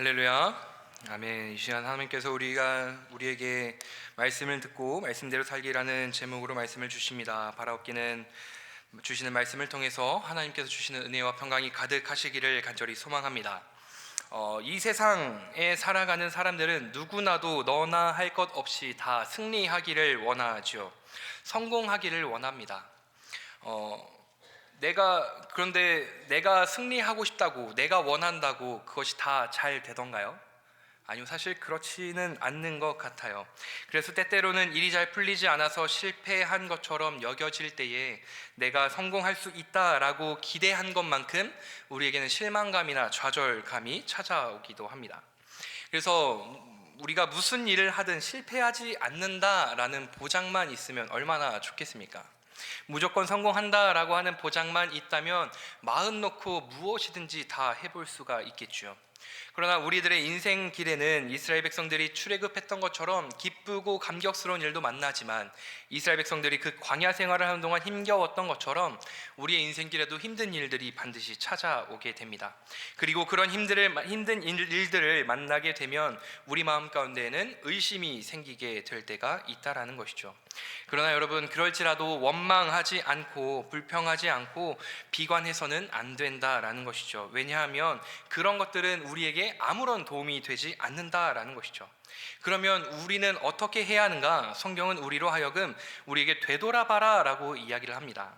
할렐루야. 아멘. 이 시간 하나님께서 우리가 우리에게 말씀을 듣고 말씀대로 살기라는 제목으로 말씀을 주십니다. 바라옵기는 주시는 말씀을 통해서 하나님께서 주시는 은혜와 평강이 가득하시기를 간절히 소망합니다. 어, 이 세상에 살아가는 사람들은 누구나도 너나 할 것 없이 다 승리하기를 원하죠. 성공하기를 원합니다. 어, 내가 그런데 내가 승리하고 싶다고 내가 원한다고 그것이 다 잘 되던가요? 아니요 사실 그렇지는 않는 것 같아요. 그래서 때때로는 일이 잘 풀리지 않아서 실패한 것처럼 여겨질 때에 내가 성공할 수 있다라고 기대한 것만큼 우리에게는 실망감이나 좌절감이 찾아오기도 합니다. 그래서 우리가 무슨 일을 하든 실패하지 않는다라는 보장만 있으면 얼마나 좋겠습니까? 무조건 성공한다라고 하는 보장만 있다면 마음 놓고 무엇이든지 다 해볼 수가 있겠죠. 그러나 우리들의 인생 길에는 이스라엘 백성들이 출애굽했던 것처럼 기쁘고 감격스러운 일도 만나지만 이스라엘 백성들이 그 광야 생활을 하는 동안 힘겨웠던 것처럼 우리의 인생 길에도 힘든 일들이 반드시 찾아오게 됩니다. 그리고 그런 힘들을 힘든 일들을 만나게 되면 우리 마음 가운데에는 의심이 생기게 될 때가 있다라는 것이죠. 그러나 여러분 그럴지라도 원망하지 않고 불평하지 않고 비관해서는 안 된다라는 것이죠. 왜냐하면 그런 것들은 우리에게 아무런 도움이 되지 않는다라는 것이죠. 그러면 우리는 어떻게 해야 하는가? 성경은 우리로 하여금 우리에게 되돌아봐라라고 이야기를 합니다.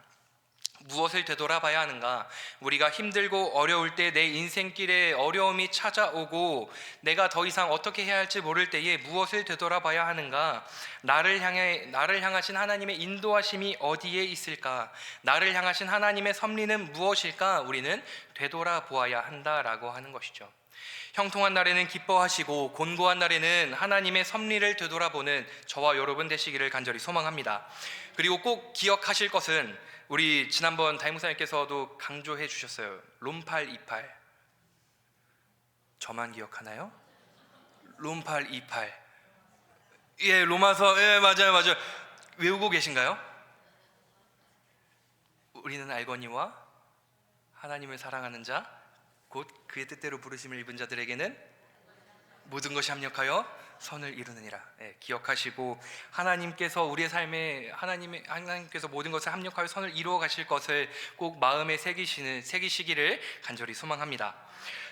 무엇을 되돌아봐야 하는가? 우리가 힘들고 어려울 때 내 인생길에 어려움이 찾아오고 내가 더 이상 어떻게 해야 할지 모를 때에 무엇을 되돌아봐야 하는가? 나를 향해 나를 향하신 하나님의 인도하심이 어디에 있을까? 나를 향하신 하나님의 섭리는 무엇일까? 우리는 되돌아보아야 한다라고 하는 것이죠. 형통한 날에는 기뻐하시고 곤고한 날에는 하나님의 섭리를 되돌아보는 저와 여러분 되시기를 간절히 소망합니다. 그리고 꼭 기억하실 것은 우리 지난번 다임목사님께서도 강조해 주셨어요. 롬팔 이팔. 저만 기억하나요? 롬팔 이팔. 예, 로마서 예, 맞아요. 맞아요. 외우고 계신가요? 우리는 알거니와 하나님을 사랑하는 자 곧 그의 뜻대로 부르심을 입은 자들에게는 모든 것이 합력하여 선을 이루느니라. 예, 기억하시고 하나님께서 우리의 삶에 하나님의 하나님께서 모든 것을 합력하여 선을 이루어 가실 것을 꼭 마음에 새기시는 새기시기를 간절히 소망합니다.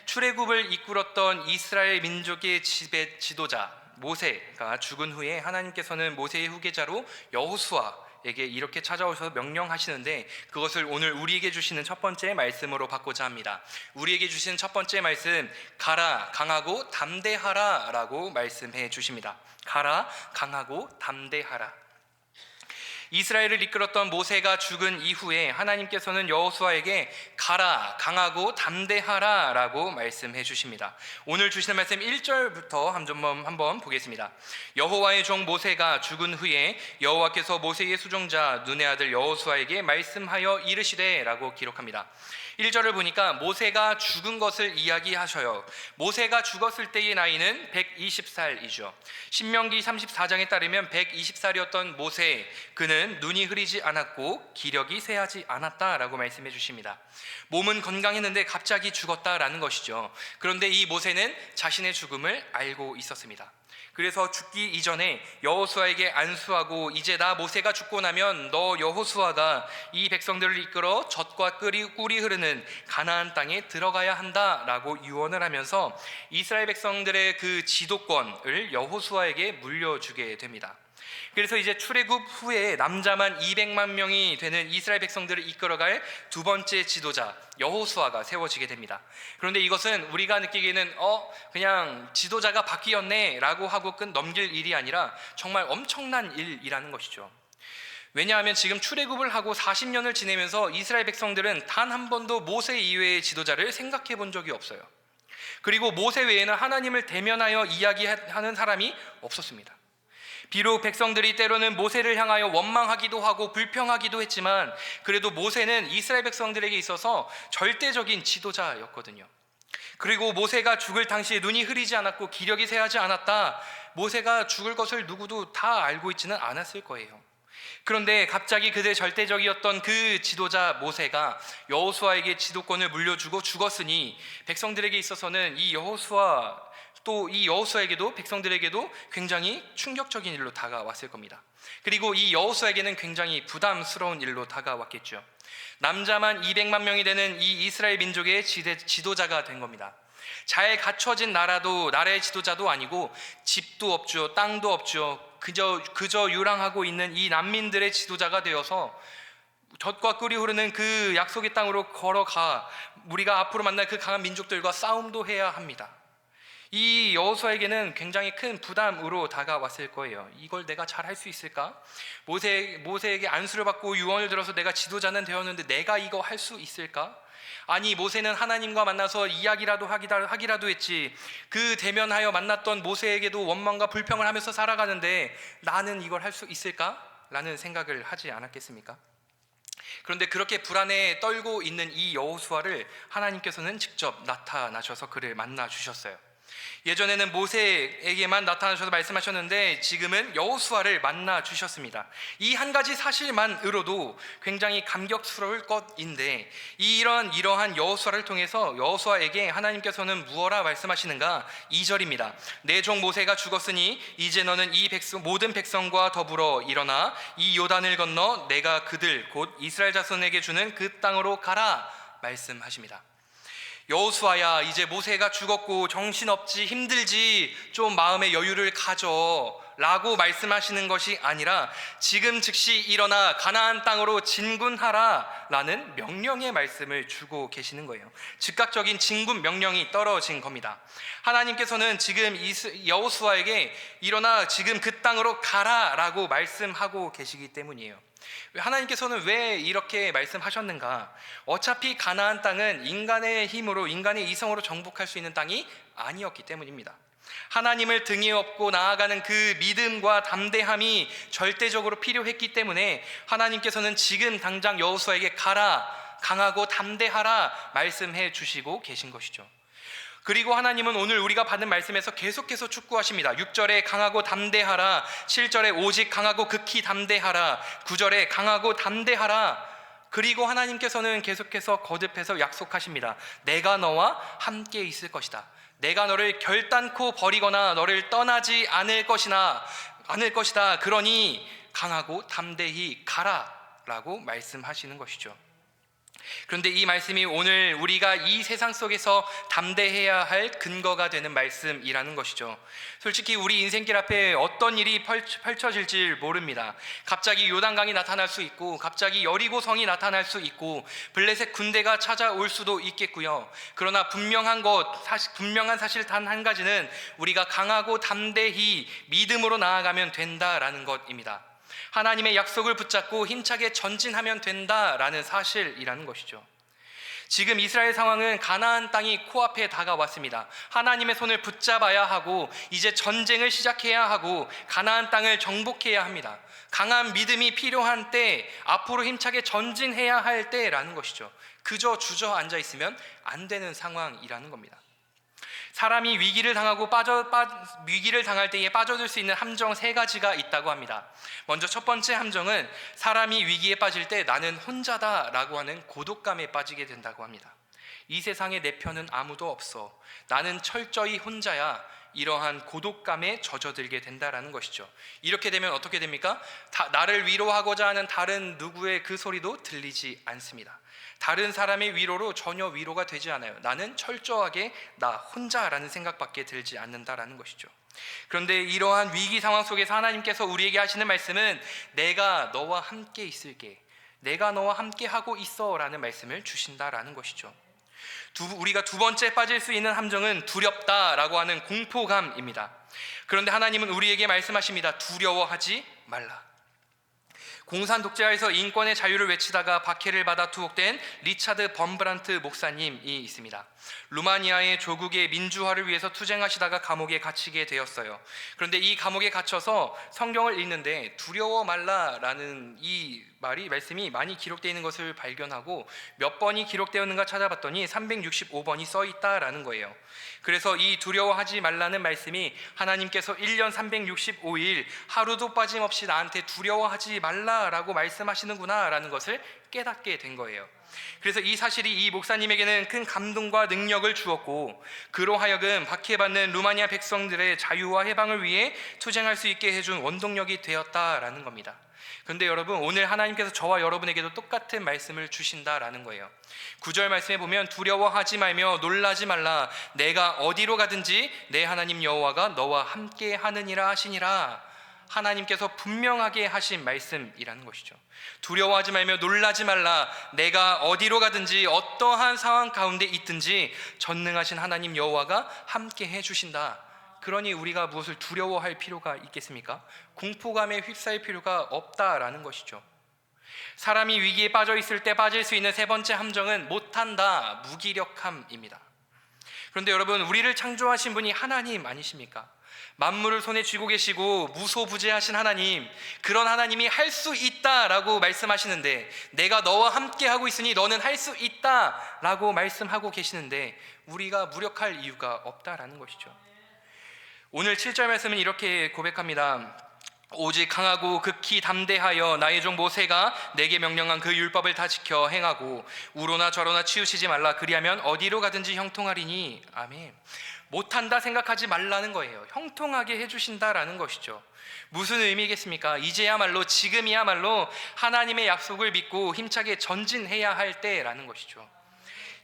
출애굽을 이끌었던 이스라엘 민족의 지배 지도자 모세가 죽은 후에 하나님께서는 모세의 후계자로 여호수아 에게 이렇게 찾아오셔서 명령하시는데 그것을 오늘 우리에게 주시는 첫 번째 말씀으로 받고자 합니다. 우리에게 주시는 첫 번째 말씀 가라 강하고 담대하라라고 말씀해 주십니다. 가라 강하고 담대하라. 이스라엘을 이끌었던 모세가 죽은 이후에 하나님께서는 여호수아에게 가라 강하고 담대하라라고 말씀해 주십니다. 오늘 주시는 말씀 1절부터 한번 한번 보겠습니다. 여호와의 종 모세가 죽은 후에 여호와께서 모세의 수종자 눈의 아들 여호수아에게 말씀하여 이르시되라고 기록합니다. 1절을 보니까 모세가 죽은 것을 이야기하셔요. 모세가 죽었을 때의 나이는 120살이죠. 신명기 34장에 따르면 120살이었던 모세 그는 눈이 흐리지 않았고 기력이 쇠하지 않았다라고 말씀해 주십니다. 몸은 건강했는데 갑자기 죽었다라는 것이죠. 그런데 이 모세는 자신의 죽음을 알고 있었습니다. 그래서 죽기 이전에 여호수아에게 안수하고 이제 나 모세가 죽고 나면 너 여호수아가 이 백성들을 이끌어 젖과 꿀이, 꿀이 흐르는 가나안 땅에 들어가야 한다라고 유언을 하면서 이스라엘 백성들의 그 지도권을 여호수아에게 물려주게 됩니다. 그래서 이제 출애굽 후에 남자만 200만 명이 되는 이스라엘 백성들을 이끌어갈 두 번째 지도자 여호수아가 세워지게 됩니다. 그런데 이것은 우리가 느끼기에는 어 그냥 지도자가 바뀌었네라고 하고 끝 넘길 일이 아니라 정말 엄청난 일이라는 것이죠. 왜냐하면 지금 출애굽을 하고 40년을 지내면서 이스라엘 백성들은 단 한 번도 모세 이외의 지도자를 생각해 본 적이 없어요. 그리고 모세 외에는 하나님을 대면하여 이야기하는 사람이 없었습니다. 비록 백성들이 때로는 모세를 향하여 원망하기도 하고 불평하기도 했지만 그래도 모세는 이스라엘 백성들에게 있어서 절대적인 지도자였거든요. 그리고 모세가 죽을 당시에 눈이 흐리지 않았고 기력이 쇠하지 않았다. 모세가 죽을 것을 누구도 다 알고 있지는 않았을 거예요. 그런데 갑자기 그들의 절대적이었던 그 지도자 모세가 여호수아에게 지도권을 물려주고 죽었으니 백성들에게 있어서는 이 여호수아 또 이 여호수아에게도 백성들에게도 굉장히 충격적인 일로 다가왔을 겁니다. 그리고 이 여호수아에게는 굉장히 부담스러운 일로 다가왔겠죠. 남자만 200만 명이 되는 이 이스라엘 민족의 지대, 지도자가 된 겁니다. 잘 갖춰진 나라도 나라의 지도자도 아니고 집도 없죠, 땅도 없죠. 그저 그저 유랑하고 있는 이 난민들의 지도자가 되어서 젖과 꿀이 흐르는 그 약속의 땅으로 걸어가 우리가 앞으로 만날 그 강한 민족들과 싸움도 해야 합니다. 이 여호수아에게는 굉장히 큰 부담으로 다가왔을 거예요. 이걸 내가 잘 할 수 있을까? 모세 모세에게 안수를 받고 유언을 들어서 내가 지도자는 되었는데 내가 이거 할 수 있을까? 아니 모세는 하나님과 만나서 이야기라도 하기라, 하기라도 했지 그 대면하여 만났던 모세에게도 원망과 불평을 하면서 살아가는데 나는 이걸 할 수 있을까? 라는 생각을 하지 않았겠습니까? 그런데 그렇게 불안에 떨고 있는 이 여호수아를 하나님께서는 직접 나타나셔서 그를 만나 주셨어요. 예전에는 모세에게만 나타나셔서 말씀하셨는데 지금은 여호수아를 만나 주셨습니다. 이 한 가지 사실만으로도 굉장히 감격스러울 것인데 이런 이러한 여호수아를 통해서 여호수아에게 하나님께서는 무엇라 말씀하시는가? 2절입니다. 내 종 모세가 죽었으니 이제 너는 이 백성 모든 백성과 더불어 일어나 이 요단을 건너 내가 그들 곧 이스라엘 자손에게 주는 그 땅으로 가라 말씀하십니다. 여호수아야 이제 모세가 죽었고 정신없지 힘들지 좀 마음의 여유를 가져 라고 말씀하시는 것이 아니라 지금 즉시 일어나 가나안 땅으로 진군하라 라는 명령의 말씀을 주고 계시는 거예요 즉각적인 진군 명령이 떨어진 겁니다 하나님께서는 지금 여호수아에게 일어나 지금 그 땅으로 가라 라고 말씀하고 계시기 때문이에요 하나님께서는 왜 이렇게 말씀하셨는가? 어차피 가나안 땅은 인간의 힘으로 인간의 이성으로 정복할 수 있는 땅이 아니었기 때문입니다. 하나님을 등에 업고 나아가는 그 믿음과 담대함이 절대적으로 필요했기 때문에 하나님께서는 지금 당장 여호수아에게 가라 강하고 담대하라 말씀해 주시고 계신 것이죠. 그리고 하나님은 오늘 우리가 받는 말씀에서 계속해서 축구하십니다. 6절에 강하고 담대하라, 7절에 오직 강하고 극히 담대하라, 9절에 강하고 담대하라. 그리고 하나님께서는 계속해서 거듭해서 약속하십니다. 내가 너와 함께 있을 것이다. 내가 너를 결단코 버리거나 너를 떠나지 않을 것이나 않을 것이다. 그러니 강하고 담대히 가라라고 말씀하시는 것이죠. 그런데 이 말씀이 오늘 우리가 이 세상 속에서 담대해야 할 근거가 되는 말씀이라는 것이죠. 솔직히 우리 인생길 앞에 어떤 일이 펼쳐, 질지 모릅니다. 갑자기 요단강이 나타날 수 있고, 갑자기 여리고 성이 나타날 수 있고, 블레셋 군대가 찾아올 수도 있겠고요. 그러나 분명한 것, 사실, 분명한 사실 단 한 가지는 우리가 강하고 담대히 믿음으로 나아가면 된다라는 것입니다. 하나님의 약속을 붙잡고 힘차게 전진하면 된다라는 사실이라는 것이죠. 지금 이스라엘 상황은 가나안 땅이 코앞에 다가왔습니다. 하나님의 손을 붙잡아야 하고 이제 전쟁을 시작해야 하고 가나안 땅을 정복해야 합니다. 강한 믿음이 필요한 때 앞으로 힘차게 전진해야 할 때라는 것이죠. 그저 주저앉아 있으면 안 되는 상황이라는 겁니다. 사람이 위기를 당하고 빠져 빠, 위기를 당할 때에 빠져들 수 있는 함정 세 가지가 있다고 합니다. 먼저 첫 번째 함정은 사람이 위기에 빠질 때 나는 혼자다라고 하는 고독감에 빠지게 된다고 합니다. 이 세상에 내 편은 아무도 없어. 나는 철저히 혼자야. 이러한 고독감에 젖어들게 된다라는 것이죠. 이렇게 되면 어떻게 됩니까? 다, 나를 위로하고자 하는 다른 누구의 그 소리도 들리지 않습니다. 다른 사람의 위로로 전혀 위로가 되지 않아요. 나는 철저하게 나 혼자라는 생각밖에 들지 않는다라는 것이죠. 그런데 이러한 위기 상황 속에서 하나님께서 우리에게 하시는 말씀은 내가 너와 함께 있을게. 내가 너와 함께 하고 있어라는 말씀을 주신다라는 것이죠. 두, 우리가 두 번째 빠질 수 있는 함정은 두렵다라고 하는 공포감입니다. 그런데 하나님은 우리에게 말씀하십니다. 두려워하지 말라. 공산 독재하에서 인권의 자유를 외치다가 박해를 받아 투옥된 리차드 범브란트 목사님이 있습니다. 루마니아의 조국의 민주화를 위해서 투쟁하시다가 감옥에 갇히게 되었어요. 그런데 이 감옥에 갇혀서 성경을 읽는데 두려워 말라라는 이 말이 말씀이 많이 기록되어 있는 것을 발견하고 몇 번이 기록되었는가 찾아봤더니 365번이 써 있다라는 거예요. 그래서 이 두려워하지 말라는 말씀이 하나님께서 1년 365일 하루도 빠짐없이 나한테 두려워하지 말라라고 말씀하시는구나라는 것을 깨닫게 된 거예요. 그래서 이 사실이 이 목사님에게는 큰 감동과 능력을 주었고 그로 하여금 박해받는 루마니아 백성들의 자유와 해방을 위해 투쟁할 수 있게 해준 원동력이 되었다라는 겁니다. 그런데 여러분 오늘 하나님께서 저와 여러분에게도 똑같은 말씀을 주신다라는 거예요. 구절 말씀에 보면 두려워하지 말며 놀라지 말라 내가 어디로 가든지 내 하나님 여호와가 너와 함께 하느니라 하시니라 하나님께서 분명하게 하신 말씀이라는 것이죠. 두려워하지 말며 놀라지 말라. 내가 어디로 가든지 어떠한 상황 가운데 있든지 전능하신 하나님 여호와가 함께 해 주신다. 그러니 우리가 무엇을 두려워할 필요가 있겠습니까? 공포감에 휩싸일 필요가 없다라는 것이죠. 사람이 위기에 빠져 있을 때 빠질 수 있는 세 번째 함정은 못한다, 무기력함입니다. 그런데 여러분, 우리를 창조하신 분이 하나님 아니십니까? 만물을 손에 쥐고 계시고 무소부재하신 하나님, 그런 하나님이 할 수 있다라고 말씀하시는데 내가 너와 함께 하고 있으니 너는 할 수 있다라고 말씀하고 계시는데 우리가 무력할 이유가 없다라는 것이죠. 오늘 7절 말씀은 이렇게 고백합니다. 오직 강하고 극히 담대하여 나의 종 모세가 내게 명령한 그 율법을 다 지켜 행하고 우로나 저로나 치우치지 말라 그리하면 어디로 가든지 형통하리니 아멘. 못한다 생각하지 말라는 거예요. 형통하게 해주신다라는 것이죠. 무슨 의미겠습니까? 이제야말로 지금이야말로 하나님의 약속을 믿고 힘차게 전진해야 할 때라는 것이죠.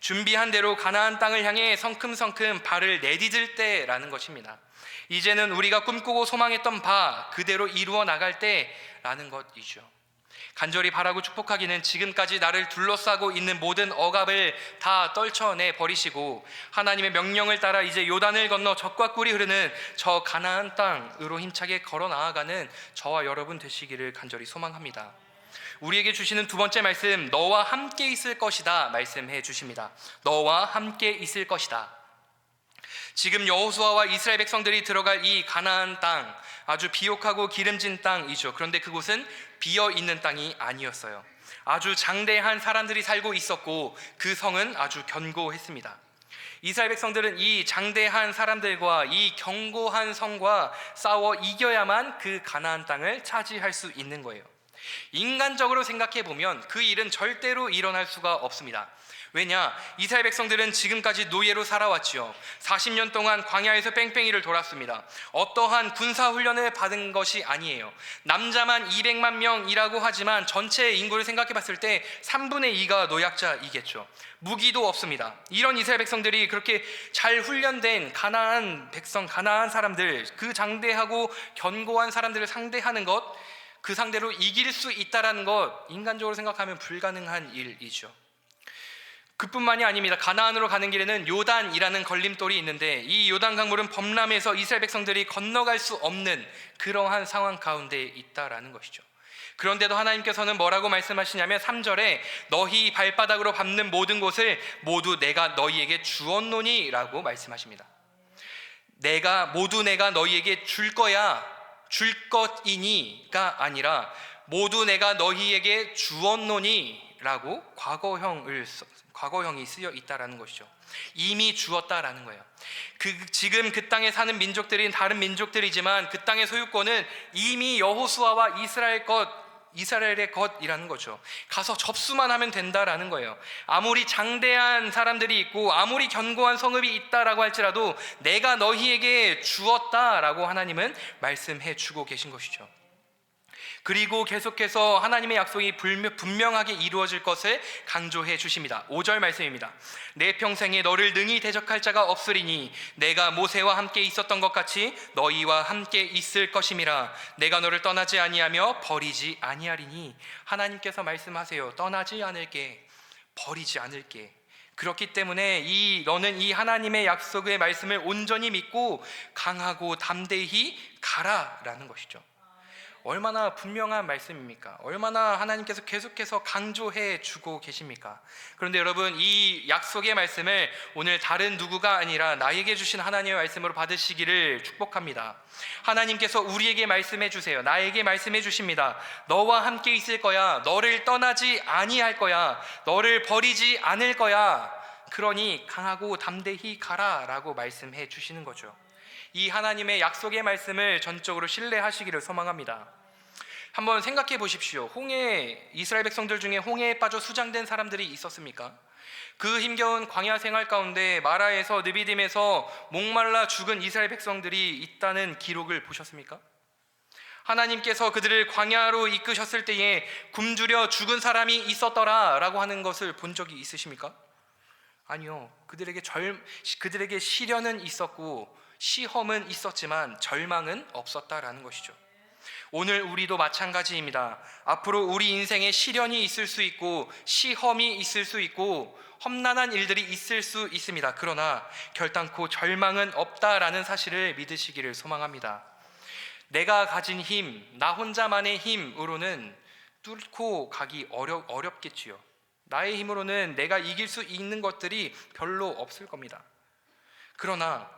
준비한 대로 가나안 땅을 향해 성큼성큼 발을 내디딜 때라는 것입니다. 이제는 우리가 꿈꾸고 소망했던 바 그대로 이루어 나갈 때라는 것이죠. 간절히 바라고 축복하기는 지금까지 나를 둘러싸고 있는 모든 억압을 다 떨쳐내 버리시고 하나님의 명령을 따라 이제 요단을 건너 적과 꿀이 흐르는 저 가나안 땅으로 힘차게 걸어 나아가는 저와 여러분 되시기를 간절히 소망합니다. 우리에게 주시는 두 번째 말씀 너와 함께 있을 것이다 말씀해 주십니다. 너와 함께 있을 것이다. 지금 여호수아와 이스라엘 백성들이 들어갈 이 가나안 땅 아주 비옥하고 기름진 땅이죠. 그런데 그곳은 비어 있는 땅이 아니었어요. 아주 장대한 사람들이 살고 있었고 그 성은 아주 견고했습니다. 이스라엘 백성들은 이 장대한 사람들과 이 견고한 성과 싸워 이겨야만 그 가나안 땅을 차지할 수 있는 거예요. 인간적으로 생각해 보면 그 일은 절대로 일어날 수가 없습니다. 왜냐? 이스라엘 백성들은 지금까지 노예로 살아왔지요. 40년 동안 광야에서 뺑뺑이를 돌았습니다. 어떠한 군사 훈련을 받은 것이 아니에요. 남자만 200만 명이라고 하지만 전체 인구를 생각해 봤을 때 3분의 2가 노약자이겠죠. 무기도 없습니다. 이런 이스라엘 백성들이 그렇게 잘 훈련된 가나안 백성, 가나안 사람들, 그 장대하고 견고한 사람들을 상대하는 것, 그 상대로 이길 수 있다라는 것, 인간적으로 생각하면 불가능한 일이죠. 그뿐만이 아닙니다. 가나안으로 가는 길에는 요단이라는 걸림돌이 있는데 이 요단 강물은 범람해서 이스라엘 백성들이 건너갈 수 없는 그러한 상황 가운데 있다라는 것이죠. 그런데도 하나님께서는 뭐라고 말씀하시냐면 3절에 너희 발바닥으로 밟는 모든 곳을 모두 내가 너희에게 주었노니라고 말씀하십니다. 내가 모두 내가 너희에게 줄 거야 줄 것이니가 아니라 모두 내가 너희에게 주었노니라고 과거형을 과거형이 쓰여 있다라는 것이죠. 이미 주었다라는 거예요. 그 지금 그 땅에 사는 민족들인 다른 민족들이지만 그 땅의 소유권은 이미 여호수아와 이스라엘 것 이스라엘의 것이라는 거죠. 가서 접수만 하면 된다라는 거예요. 아무리 장대한 사람들이 있고 아무리 견고한 성읍이 있다라고 할지라도 내가 너희에게 주었다라고 하나님은 말씀해 주고 계신 것이죠. 그리고 계속해서 하나님의 약속이 분명하게 이루어질 것을 강조해 주십니다. 5절 말씀입니다. 내 평생에 너를 능히 대적할 자가 없으리니 내가 모세와 함께 있었던 것 같이 너희와 함께 있을 것임이라 내가 너를 떠나지 아니하며 버리지 아니하리니 하나님께서 말씀하세요. 떠나지 않을게 버리지 않을게 그렇기 때문에 이 너는 이 하나님의 약속의 말씀을 온전히 믿고 강하고 담대히 가라라는 것이죠. 얼마나 분명한 말씀입니까? 얼마나 하나님께서 계속해서 강조해 주고 계십니까? 그런데 여러분 이 약속의 말씀을 오늘 다른 누구가 아니라 나에게 주신 하나님의 말씀으로 받으시기를 축복합니다. 하나님께서 우리에게 말씀해 주세요. 나에게 말씀해 주십니다. 너와 함께 있을 거야. 너를 떠나지 아니할 거야. 너를 버리지 않을 거야. 그러니 강하고 담대히 가라 라고 말씀해 주시는 거죠. 이 하나님의 약속의 말씀을 전적으로 신뢰하시기를 소망합니다. 한번 생각해 보십시오. 홍해 이스라엘 백성들 중에 홍해에 빠져 수장된 사람들이 있었습니까? 그 힘겨운 광야 생활 가운데 마라에서 느비딤에서 목말라 죽은 이스라엘 백성들이 있다는 기록을 보셨습니까? 하나님께서 그들을 광야로 이끄셨을 때에 굶주려 죽은 사람이 있었더라라고 하는 것을 본 적이 있으십니까? 아니요. 그들에게 절 그들에게 시련은 있었고 시험은 있었지만 절망은 없었다라는 것이죠. 오늘 우리도 마찬가지입니다. 앞으로 우리 인생에 시련이 있을 수 있고 시험이 있을 수 있고 험난한 일들이 있을 수 있습니다. 그러나 결단코 절망은 없다라는 사실을 믿으시기를 소망합니다. 내가 가진 힘, 나 혼자만의 힘으로는 뚫고 가기 어려, 어렵겠지요. 나의 힘으로는 내가 이길 수 있는 것들이 별로 없을 겁니다. 그러나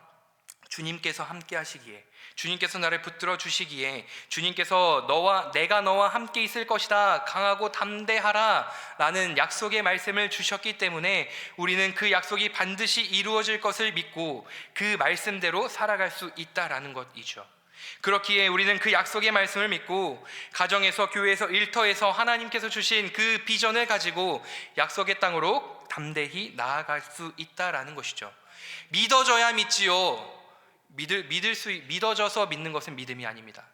주님께서 함께 하시기에 주님께서 나를 붙들어 주시기에 주님께서 너와 내가 너와 함께 있을 것이다 강하고 담대하라 라는 약속의 말씀을 주셨기 때문에 우리는 그 약속이 반드시 이루어질 것을 믿고 그 말씀대로 살아갈 수 있다라는 것이죠. 그렇기에 우리는 그 약속의 말씀을 믿고 가정에서 교회에서 일터에서 하나님께서 주신 그 비전을 가지고 약속의 땅으로 담대히 나아갈 수 있다라는 것이죠. 믿어져야 믿지요. 믿을 믿을 수 믿어져서 믿는 것은 믿음이 아닙니다.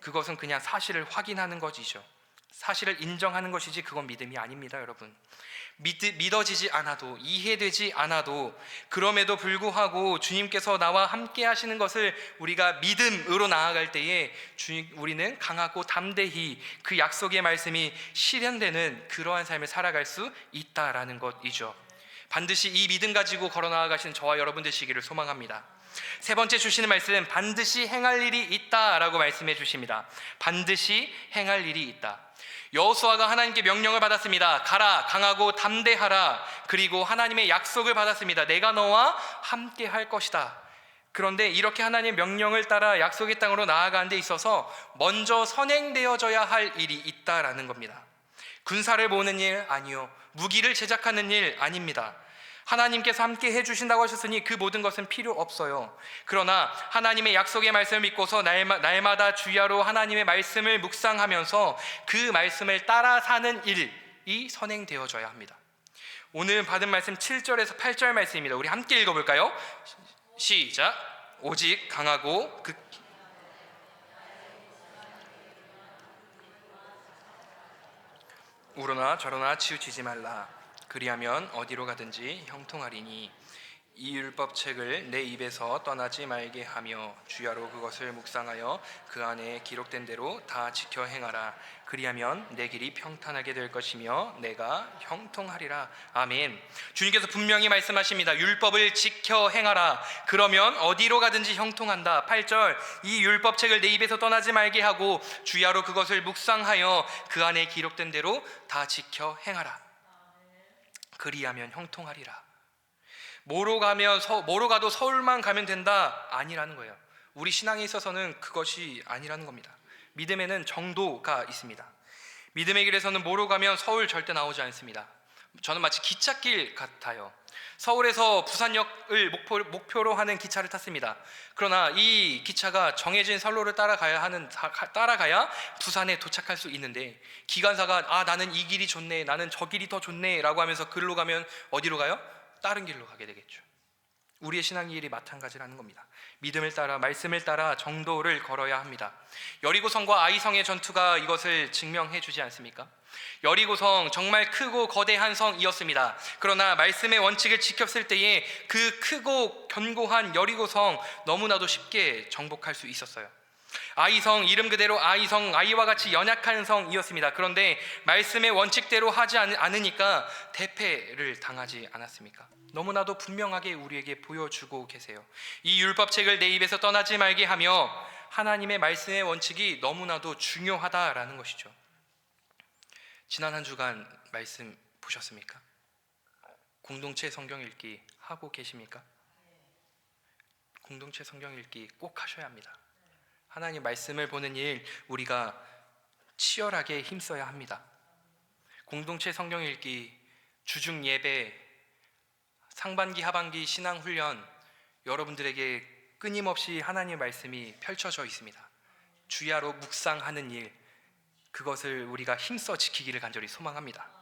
그것은 그냥 사실을 확인하는 것이죠. 사실을 인정하는 것이지 그건 믿음이 아닙니다, 여러분. 믿, 믿어지지 않아도 이해되지 않아도 그럼에도 불구하고 주님께서 나와 함께 하시는 것을 우리가 믿음으로 나아갈 때에 주님, 우리는 강하고 담대히 그 약속의 말씀이 실현되는 그러한 삶을 살아갈 수 있다라는 것이죠. 반드시 이 믿음 가지고 걸어 나아가신 저와 여러분 되시기를 소망합니다. 세 번째 주시는 말씀 반드시 행할 일이 있다라고 말씀해 주십니다. 반드시 행할 일이 있다. 여호수아가 하나님께 명령을 받았습니다. 가라 강하고 담대하라. 그리고 하나님의 약속을 받았습니다. 내가 너와 함께 할 것이다. 그런데 이렇게 하나님의 명령을 따라 약속의 땅으로 나아가는 데 있어서 먼저 선행되어져야 할 일이 있다라는 겁니다. 군사를 모으는 일 아니요. 무기를 제작하는 일 아닙니다. 하나님께서 함께 해주신다고 하셨으니 그 모든 것은 필요 없어요. 그러나 하나님의 약속의 말씀을 믿고서 날마, 날마 다 주야로 하나님의 말씀을 묵상하면서 그 말씀을 따라 사는 일이 선행되어져야 합니다. 오늘 받은 말씀 7절에서 8절 말씀입니다. 우리 함께 읽어볼까요? 시작. 오직 강하고 극 우러나 저러나 치우치지 말라. 그리하면 어디로 가든지 형통하리니 이 율법 책을 내 입에서 떠나지 말게 하며 주야로 그것을 묵상하여 그 안에 기록된 대로 다 지켜 행하라. 그리하면 내 길이 평탄하게 될 것이며 내가 형통하리라. 아멘. 주님께서 분명히 말씀하십니다. 율법을 지켜 행하라. 그러면 어디로 가든지 형통한다. 8절. 이 율법 책을 내 입에서 떠나지 말게 하고 주야로 그것을 묵상하여 그 안에 기록된 대로 다 지켜 행하라 그리하면 형통하리라 뭐로 가면 서, 뭐로 가도 서울만 가면 된다 아니라는 거예요. 우리 신앙에 있어서는 그것이 아니라는 겁니다. 믿음에는 정도가 있습니다. 믿음의 길에서는 뭐로 가면 서울 절대 나오지 않습니다. 저는 마치 기찻길 같아요. 서울에서 부산역을 목표, 목표 로 하는 기차를 탔습니다. 그러나 이 기차가 정해진 선로를 따라가야 하는 따라가야 부산에 도착할 수 있는데 기관사가 아 나는 이 길이 좋네, 나는 저 길이 더 좋네라고 하면서 글로 가면 어디로 가요? 다른 길로 가게 되겠죠. 우리의 신앙 일이 마찬가지라는 겁니다. 믿음을 따라 말씀을 따라 정도를 걸어야 합니다. 여리고성과 아이성의 전투가 이것을 증명해 주지 않습니까? 여리고성 정말 크고 거대한 성이었습니다. 그러나 말씀의 원칙을 지켰을 때에 그 크고 견고한 여리고성 너무나도 쉽게 정복할 수 있었어요. 아이성 이름 그대로 아이성 아이와 같이 연약한 성이었습니다. 그런데 말씀의 원칙대로 하지 않- 않으니까 대패를 당하지 않았습니까? 너무나도 분명하게 우리에게 보여주고 계세요. 이 율법책을 내 입에서 떠나지 말게 하며 하나님의 말씀의 원칙이 너무나도 중요하다라는 것이죠. 지난 한 주간 말씀 보셨습니까? 공동체 성경 읽기 하고 계십니까? 공동체 성경 읽기 꼭 하셔야 합니다. 하나님 말씀을 보는 일 우리가 치열하게 힘써야 합니다. 공동체 성경 읽기, 주중 예배, 상반기 하반기 신앙 훈련 여러분들에게 끊임없이 하나님 말씀이 펼쳐져 있습니다. 주야로 묵상하는 일 그것을 우리가 힘써 지키기를 간절히 소망합니다.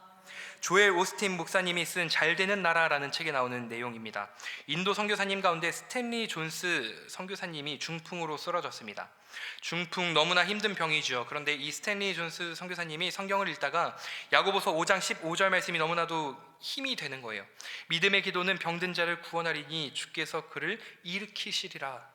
조엘 오스틴 목사님이 쓴 잘 되는 나라라는 책에 나오는 내용입니다. 인도 선교사님 가운데 스탠리 존스 선교사님이 중풍으로 쓰러졌습니다. 중풍 너무나 힘든 병이죠. 그런데 이 스탠리 존스 선교사님이 성경을 읽다가 야고보서 5장 15절 말씀이 너무나도 힘이 되는 거예요. 믿음의 기도는 병든 자를 구원하리니 주께서 그를 일으키시리라.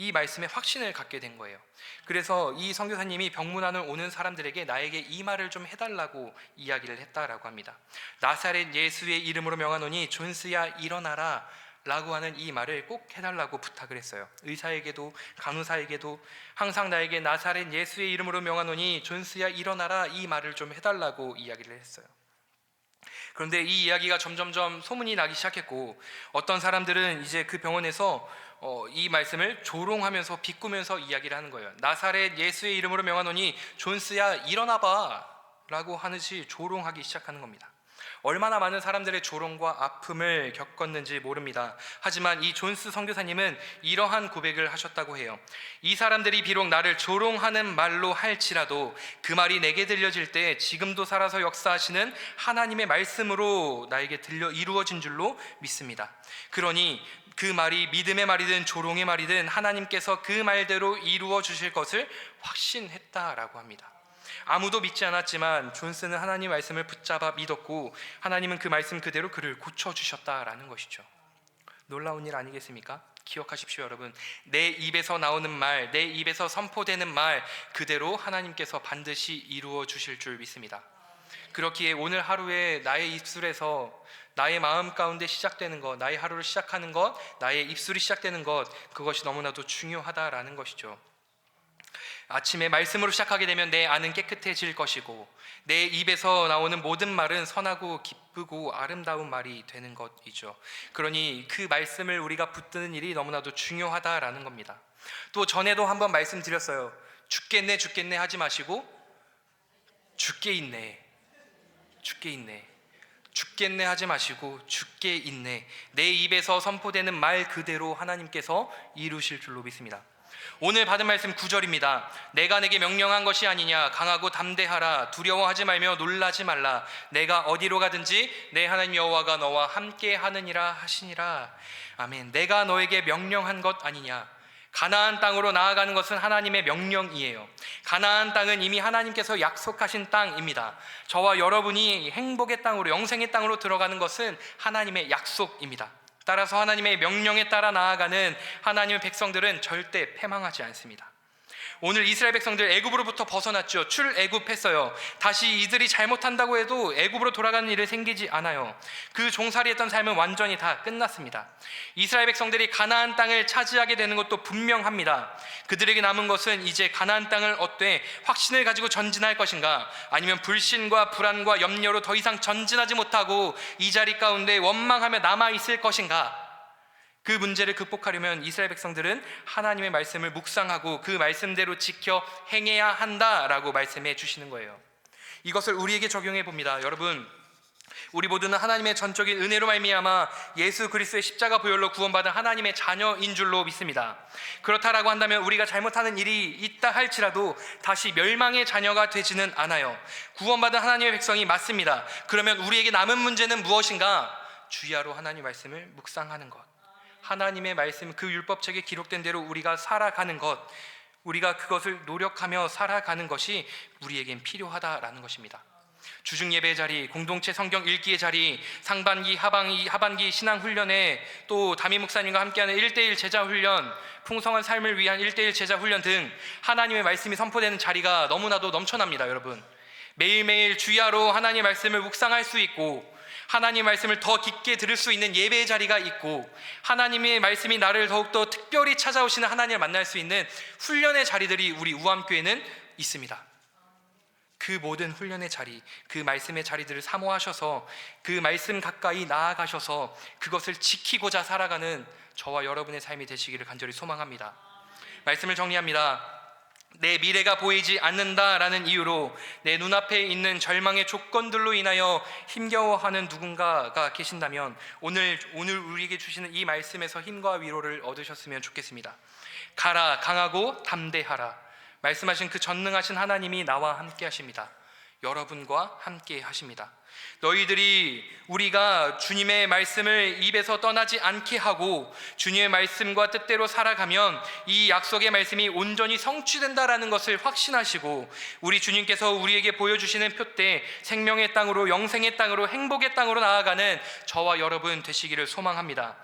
이 말씀에 확신을 갖게 된 거예요. 그래서 이 선교사님이 병문안을 오는 사람들에게 나에게 이 말을 좀 해달라고 이야기를 했다라고 합니다. 나사렛 예수의 이름으로 명하노니 존스야 일어나라. 라고 하는 이 말을 꼭 해달라고 부탁을 했어요. 의사에게도 간호사에게도 항상 나에게 나사렛 예수의 이름으로 명하노니 존스야 일어나라 이 말을 좀 해달라고 이야기를 했어요. 그런데 이 이야기가 점점점 소문이 나기 시작했고 어떤 사람들은 이제 그 병원에서 어, 이 말씀을 조롱하면서 비꾸면서 이야기를 하는 거예요. 나사렛 예수의 이름으로 명하노니 존스야 일어나봐라고 하듯이 조롱하기 시작하는 겁니다. 얼마나 많은 사람들의 조롱과 아픔을 겪었는지 모릅니다. 하지만 이 존스 선교사님은 이러한 고백을 하셨다고 해요. 이 사람들이 비록 나를 조롱하는 말로 할지라도 그 말이 내게 들려질 때 지금도 살아서 역사하시는 하나님의 말씀으로 나에게 들려 이루어진 줄로 믿습니다. 그러니 그 말이 믿음의 말이든 조롱의 말이든 하나님께서 그 말대로 이루어 주실 것을 확신했다라고 합니다. 아무도 믿지 않았지만 존스는 하나님 말씀을 붙잡아 믿었고 하나님은 그 말씀 그대로 그를 고쳐 주셨다라는 것이죠. 놀라운 일 아니겠습니까? 기억하십시오, 여러분. 내 입에서 나오는 말, 내 입에서 선포되는 말 그대로 하나님께서 반드시 이루어 주실 줄 믿습니다. 그렇기에 오늘 하루에 나의 입술에서 나의 마음 가운데 시작되는 것, 나의 하루를 시작하는 것, 나의 입술이 시작되는 것, 그것이 너무나도 중요하다라는 것이죠. 아침에 말씀으로 시작하게 되면 내 안은 깨끗해질 것이고 내 입에서 나오는 모든 말은 선하고 기쁘고 아름다운 말이 되는 것이죠. 그러니 그 말씀을 우리가 붙드는 일이 너무나도 중요하다라는 겁니다. 또 전에도 한번 말씀드렸어요. 죽겠네 죽겠네 하지 마시고 죽게 있네. 죽게 있네. 죽겠네 하지 마시고 죽게 있네. 내 입에서 선포되는 말 그대로 하나님께서 이루실 줄로 믿습니다. 오늘 받은 말씀 9절입니다. 내가 내게 명령한 것이 아니냐 강하고 담대하라 두려워하지 말며 놀라지 말라 내가 어디로 가든지 내 하나님 여호와가 너와 함께 하느니라 하시니라. 아멘. 내가 너에게 명령한 것 아니냐 가나안 땅으로 나아가는 것은 하나님의 명령이에요. 가나안 땅은 이미 하나님께서 약속하신 땅입니다. 저와 여러분이 행복의 땅으로 영생의 땅으로 들어가는 것은 하나님의 약속입니다. 따라서 하나님의 명령에 따라 나아가는 하나님의 백성들은 절대 패망하지 않습니다. 오늘 이스라엘 백성들 애굽으로부터 벗어났죠. 출애굽했어요. 다시 이들이 잘못한다고 해도 애굽으로 돌아가는 일이 생기지 않아요. 그 종살이했던 삶은 완전히 다 끝났습니다. 이스라엘 백성들이 가나안 땅을 차지하게 되는 것도 분명합니다. 그들에게 남은 것은 이제 가나안 땅을 얻되 확신을 가지고 전진할 것인가, 아니면 불신과 불안과 염려로 더 이상 전진하지 못하고 이 자리 가운데 원망하며 남아 있을 것인가? 그 문제를 극복하려면 이스라엘 백성들은 하나님의 말씀을 묵상하고 그 말씀대로 지켜 행해야 한다라고 말씀해 주시는 거예요. 이것을 우리에게 적용해 봅니다. 여러분, 우리 모두는 하나님의 전적인 은혜로 말미암아 예수 그리스도의 십자가 보혈로 구원받은 하나님의 자녀인 줄로 믿습니다. 그렇다라고 한다면 우리가 잘못하는 일이 있다 할지라도 다시 멸망의 자녀가 되지는 않아요. 구원받은 하나님의 백성이 맞습니다. 그러면 우리에게 남은 문제는 무엇인가? 주야로 하나님 말씀을 묵상하는 것. 하나님의 말씀 그 율법책에 기록된 대로 우리가 살아가는 것 우리가 그것을 노력하며 살아가는 것이 우리에겐 필요하다라는 것입니다. 주중 예배 자리, 공동체 성경 읽기의 자리, 상반기, 하반기, 하반기 신앙 훈련에 또 담임 목사님과 함께하는 1대1 제자 훈련, 풍성한 삶을 위한 1대1 제자 훈련 등 하나님의 말씀이 선포되는 자리가 너무나도 넘쳐납니다, 여러분. 매일매일 주야로 하나님의 말씀을 묵상할 수 있고 하나님 말씀을 더 깊게 들을 수 있는 예배의 자리가 있고 하나님의 말씀이 나를 더욱더 특별히 찾아오시는 하나님을 만날 수 있는 훈련의 자리들이 우리 우암교회는 있습니다. 그 모든 훈련의 자리, 그 말씀의 자리들을 사모하셔서 그 말씀 가까이 나아가셔서 그것을 지키고자 살아가는 저와 여러분의 삶이 되시기를 간절히 소망합니다. 말씀을 정리합니다. 내 미래가 보이지 않는다라는 이유로 내 눈앞에 있는 절망의 조건들로 인하여 힘겨워하는 누군가가 계신다면 오늘 오늘 우리에게 주시는 이 말씀에서 힘과 위로를 얻으셨으면 좋겠습니다. 가라 강하고 담대하라. 말씀하신 그 전능하신 하나님이 나와 함께 하십니다. 여러분과 함께 하십니다. 너희들이 우리가 주님의 말씀을 입에서 떠나지 않게 하고 주님의 말씀과 뜻대로 살아가면 이 약속의 말씀이 온전히 성취된다라는 것을 확신하시고 우리 주님께서 우리에게 보여주시는 표대 생명의 땅으로 영생의 땅으로 행복의 땅으로 나아가는 저와 여러분 되시기를 소망합니다.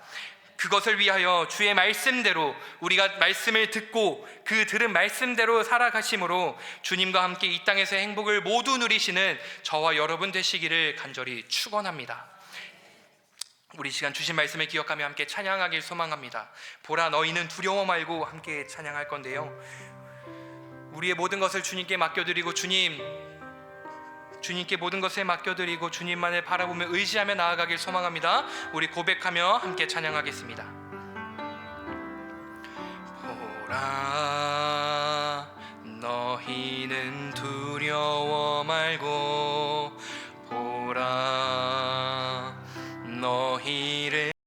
그것을 위하여 주의 말씀대로 우리가 말씀을 듣고 그 들은 말씀대로 살아가심으로 주님과 함께 이 땅에서 행복을 모두 누리시는 저와 여러분 되시기를 간절히 축원합니다. 우리 시간 주신 말씀을 기억하며 함께 찬양하길 소망합니다. 보라 너희는 두려워 말고 함께 찬양할 건데요. 우리의 모든 것을 주님께 맡겨드리고 주님 주님께 모든 것을 맡겨드리고 주님만을 바라보며 의지하며 나아가길 소망합니다. 우리 고백하며 함께 찬양하겠습니다. 보라 너희는 두려워 말고 보라